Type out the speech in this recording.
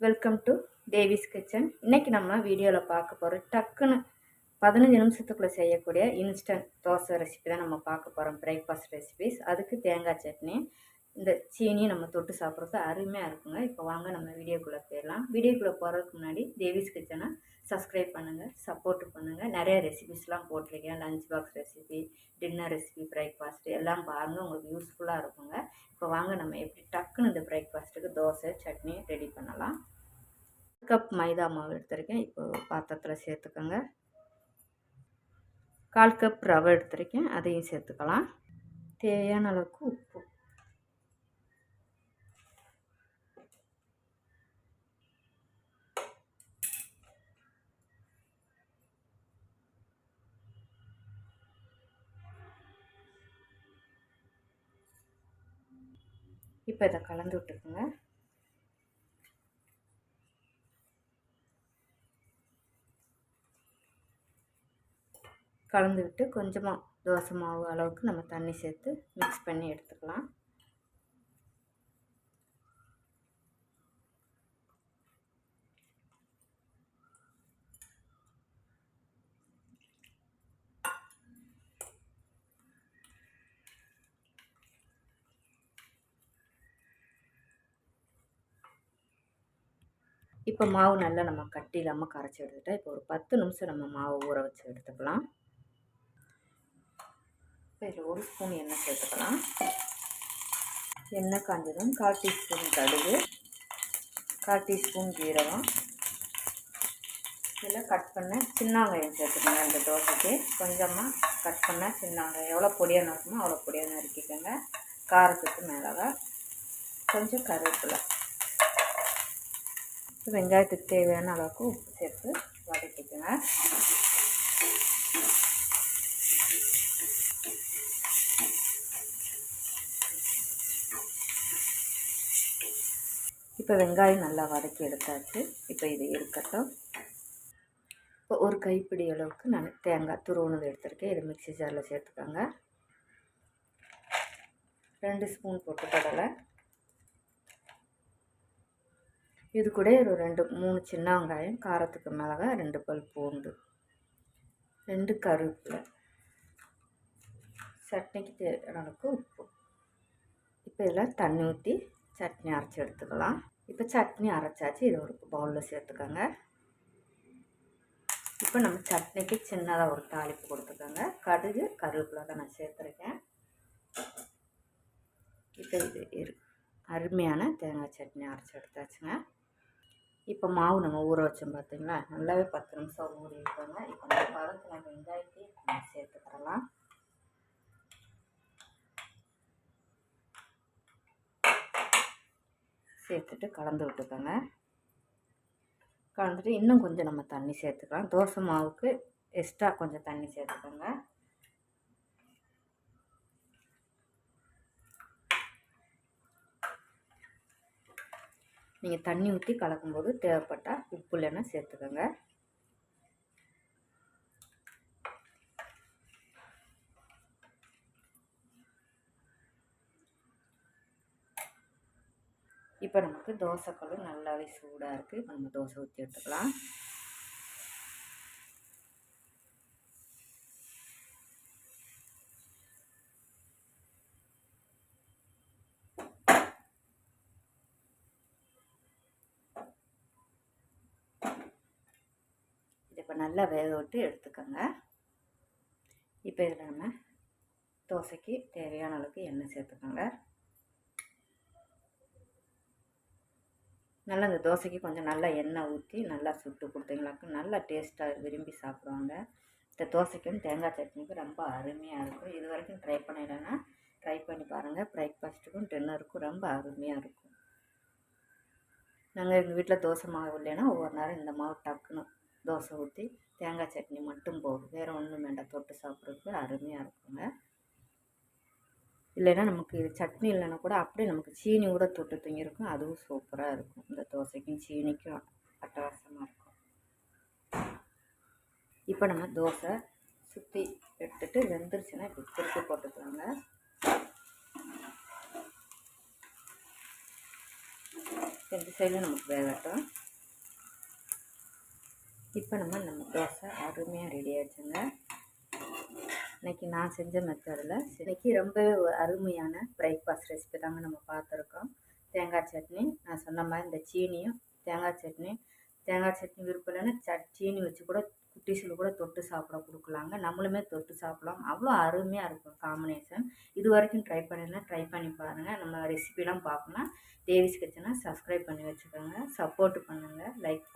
Welcome to Devi's kitchen இன்றைக்கி நம்ம வீடியோவில் பார்க்க போகிறோம் டக்குன்னு பதினஞ்சு நிமிஷத்துக்குள்ளே செய்யக்கூடிய இன்ஸ்டன்ட் தோசை ரெசிபி தான் நம்ம பார்க்க போகிறோம் பிரேக்ஃபாஸ்ட் ரெசிபிஸ் அதுக்கு தேங்காய் சட்னி இந்த சீனியை நம்ம தொட்டு சாப்பிட்றது அருமையாக இருக்குங்க. இப்போ வாங்க நம்ம வீடியோக்குள்ளே போயிடலாம். வீடியோக்குள்ளே போகிறதுக்கு முன்னாடி தேவிஸ் கிச்சனை சப்ஸ்கிரைப் பண்ணுங்கள் சப்போர்ட் பண்ணுங்கள் நிறைய ரெசிபிஸ்லாம் போட்டிருக்கேன். Lunch box recipe dinner recipe breakfast எல்லாம் பாருங்கள் உங்களுக்கு யூஸ்ஃபுல்லாக இருக்குங்க. இப்போ வாங்க நம்ம எப்படி டக்குன்னு இந்த பிரேக்ஃபாஸ்ட்டுக்கு தோசை சட்னி ரெடி பண்ணலாம். கப் மைதா மாவு எடுத்திருக்கேன். இப்போ பாத்திரத்தில் சேர்த்துக்கோங்க. கால் கப் ரவை எடுத்திருக்கேன். அதையும் சேர்த்துக்கலாம். தேவையான அளவுக்கு இப்போ இதை கலந்து விட்டுக்குங்க. கலந்து விட்டு கொஞ்சமாக தோசை மாவு அளவுக்கு நம்ம தண்ணி சேர்த்து மிக்ஸ் பண்ணி எடுத்துக்கலாம். இப்போ மாவு நல்லா நம்ம கட்டி இல்லாமல் கரைச்சி எடுத்துட்டால் இப்போ ஒரு பத்து நிமிஷம் நம்ம மாவு ஊற வச்சு எடுத்துக்கலாம். இப்போ இதில் ஒரு ஸ்பூன் எண்ணெய் சேர்த்துக்கலாம். எண்ணெய் காஞ்சதும் கால் டீஸ்பூன் கடுகு கால் டீஸ்பூன் ஜீரகம். இதில் கட் பண்ண சின்ன வெங்காயம் சேர்த்துக்கோங்க இந்த தோசைக்கு. கொஞ்சமாக கட் பண்ண சின்ன வெங்காயம். எவ்வளோ பொடியாக நறுக்குமோ அவ்வளோ பொடியாக நறுக்கிக்கோங்க. காரத்துக்கு மேலே கொஞ்சம் கருவேப்பிலை. வெங்காயத்துக்கு தேவையான அளவுக்கு உப்பு சேர்த்து வதக்கிக்கோங்க. இப்போ வெங்காயம் நல்லா வதக்கி எடுத்தாச்சு. இப்போ இது இருக்கட்டும். இப்போ ஒரு கைப்பிடி அளவுக்கு நான் தேங்காய் துருவனது எடுத்திருக்கேன். இதை மிக்சி ஜாரில் சேர்த்துக்கோங்க. ரெண்டு ஸ்பூன் போட்டு கடலை இது கூட ஒரு ரெண்டு மூணு சின்ன வெங்காயம் காரத்துக்கு மிளகா ரெண்டு பல் பூண்டு ரெண்டு கருவேப்பிலை சட்னிக்கு தேவையான அளவுக்கு உப்பு. இப்போ இதில் தண்ணி ஊற்றி சட்னி அரைச்சி எடுத்துக்கலாம். இப்போ சட்னி அரைச்சாச்சு இது ஒரு பவுலில் சேர்த்துக்கோங்க. இப்போ நம்ம சட்னிக்கு சின்னதாக ஒரு தாளிப்பு கொடுத்துக்கோங்க. கடுகு கருவேப்பிலை தான் நான் சேர்த்துருக்கேன். இப்போ இது இரு அருமையான தேங்காய் சட்னி அரைச்சி எடுத்தாச்சுங்க. இப்போ மாவு நம்ம ஊற வச்சோம் பார்த்தீங்களா நல்லாவே பத்து நிமிஷம் ஊறி இருக்கோங்க இப்போ நம்ம பதத்தில் வெங்காயத்தையும் நம்ம சேர்த்துக்கிறலாம் சேர்த்துட்டு கலந்து விட்டுக்கோங்க. கலந்துட்டு இன்னும் கொஞ்சம் நம்ம தண்ணி சேர்த்துக்கலாம். தோசை மாவுக்கு எக்ஸ்ட்ரா கொஞ்சம் தண்ணி சேர்த்துக்கோங்க. நீங்கள் தண்ணி ஊற்றி கலக்கும்போது தேவைப்பட்டால் உப்பு இல்லைன்னா சேர்த்துக்கோங்க. இப்போ நமக்கு தோசைக்கல்லும் நல்லாவே சூடாக இருக்குது இப்போ நம்ம தோசை ஊற்றி எடுத்துக்கலாம். நல்லா வேக விட்டு எடுத்துக்கோங்க. இப்போ இதில் நம்ம தோசைக்கு தேவையான அளவுக்கு எண்ணெய் சேர்த்துக்கோங்க. நல்லா இந்த தோசைக்கு கொஞ்சம் நல்லா எண்ணெய் ஊற்றி நல்லா சுட்டு கொடுத்தீங்களாக்கும் நல்லா டேஸ்ட்டாக விரும்பி சாப்பிடுவாங்க. இந்த தோசைக்கும் தேங்காய் சட்னிக்கும் ரொம்ப அருமையாக இருக்கும். இது வரைக்கும் ட்ரை பண்ணிடலன்னா ட்ரை பண்ணி பாருங்கள் பிரேக்ஃபாஸ்ட்டுக்கும் டின்னருக்கும் ரொம்ப அருமையாக இருக்கும். நாங்கள் எங்கள் வீட்டில் தோசை மாவு இல்லைன்னா ஒவ்வொரு நேரம் இந்த மாவு டக்குன்னு தோசை ஊற்றி தேங்காய் சட்னி மட்டும் போதும் வேறு ஒன்றும் வேண்டாம். தொட்டு சாப்பிட்றதுக்கு அருமையாக இருக்குங்க. இல்லைன்னா நமக்கு இது சட்னி இல்லைன்னா கூட அப்படியே நமக்கு சீனி கூட தொட்டு தூங்கியிருக்கும் அதுவும் சூப்பராக இருக்கும். இந்த தோசைக்கும் சீனிக்கும் அட்டகாசமாக இருக்கும். இப்போ நம்ம தோசை சுற்றி எடுத்துட்டு வெந்துருச்சுன்னா இப்போ திருப்பி போட்டுக்கலாங்க. ரெண்டு சைடில் நமக்கு வேகட்டும். இப்போ நம்ம நம்ம தோசை அருமையாக ரெடி ஆச்சுங்க இன்றைக்கி நான் செஞ்ச மெத்தடில் இன்றைக்கி ரொம்பவே அருமையான பிரேக்ஃபாஸ்ட் ரெசிபி தாங்க நம்ம பார்த்துருக்கோம். தேங்காய் சட்னி நான் சொன்ன மாதிரி இந்த சீனியும் தேங்காய் சட்னி. தேங்காய் சட்னி விருப்பம் இல்லைன்னா சட் சீனி வச்சு கூட குட்டீஸில் கூட தொட்டு சாப்பிட கொடுக்கலாங்க. நம்மளுமே தொட்டு சாப்பிடலாம். அவ்வளோ அருமையாக இருக்கும் காம்பினேஷன் இது வரைக்கும் ட்ரை பண்ணலைன்னா ட்ரை பண்ணி பாருங்கள் நம்ம ரெசிபிலாம் பார்க்கணும் தேவிஸ் கிச்சனை சப்ஸ்கிரைப் பண்ணி வச்சுக்கோங்க. சப்போர்ட் பண்ணுங்கள் லைக்